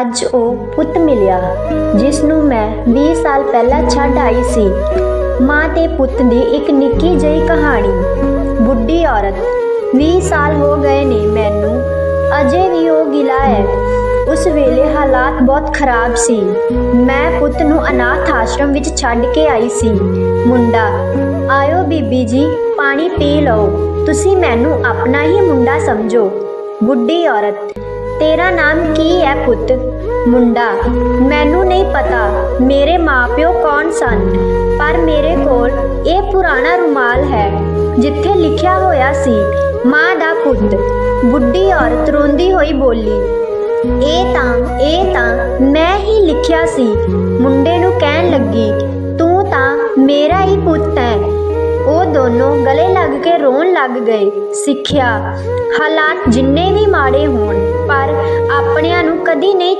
ਅੱਜ ਉਹ ਪੁੱਤ ਮਿਲਿਆ, ਜਿਸ ਨੂੰ ਮੈਂ 20 ਸਾਲ ਪਹਿਲਾਂ ਛੱਡ ਆਈ ਸੀ। ਮਾਂ ਤੇ ਪੁੱਤ ਦੀ ਇੱਕ ਨਿੱਕੀ ਜਿਹੀ ਕਹਾਣੀ। ਬੁੱਢੀ ਔਰਤ 20 ਸਾਲ ਹੋ ਗਏ ਨੇ ਮੈਨੂੰ, ਅਜੇ ਵੀ ਉਹ ਗਿਲਾ ਹੈ। ਉਸ ਵੇਲੇ ਹਾਲਾਤ ਬਹੁਤ ਖਰਾਬ ਸੀ। ਮੈਂ ਪੁੱਤ ਨੂੰ ਅਨਾਥ ਆਸ਼ਰਮ ਵਿੱਚ ਛੱਡ ਕੇ ਆਈ ਸੀ। ਮੁੰਡਾ, ਆਇਓ ਬੀਬੀ ਜੀ, ਪਾਣੀ ਪੀ ਲਓ। ਤੁਸੀਂ ਮੈਨੂੰ ਆਪਣਾ ਹੀ ਮੁੰਡਾ ਸਮਝੋ। ਬੁੱਢੀ ਔਰਤ ਤੇਰਾ ਨਾਮ ਕੀ ਹੈ ਪੁੱਤ? ਮੁੰਡਾ, ਮੈਨੂੰ ਨਹੀਂ ਪਤਾ। ਮੇਰੇ ਮਾਪਿਓ ਕੌਣ ਸਨ? ਪਰ ਮੇਰੇ ਕੋਲ ਇਹ ਪੁਰਾਣਾ ਰੁਮਾਲ ਹੈ, ਜਿੱਥੇ ਲਿਖਿਆ ਹੋਇਆ ਸੀ, ਮਾਂ ਦਾ ਪੁੱਤ। ਬੁੱਢੀ ਔਰਤ ਰੋਂਦੀ ਹੋਈ ਬੋਲੀ, ਇਹ ਤਾਂ ਇਹ ਤਾਂ ਮੈਂ ਹੀ ਲਿਖਿਆ ਸੀ। ਮੁੰਡੇ ਨੂੰ ਕਹਿਣ ਲੱਗੀ, ਤੂੰ ਤਾਂ ਮੇਰਾ ਹੀ ਪੁੱਤ ਹੈ। ਉਹ ਦੋਨੋਂ ਗਲੇ ਲੱਗ ਕੇ ਰੋਣ ਲੱਗ ਗਏ। ਸਿੱਖਿਆ, ਹਾਲਾਤ ਜਿੰਨੇ ਵੀ ਮਾੜੇ ਹੋਣ ਪਰ ਆਪਣਿਆਂ ਨੂੰ ਕਦੀ ਨਹੀਂ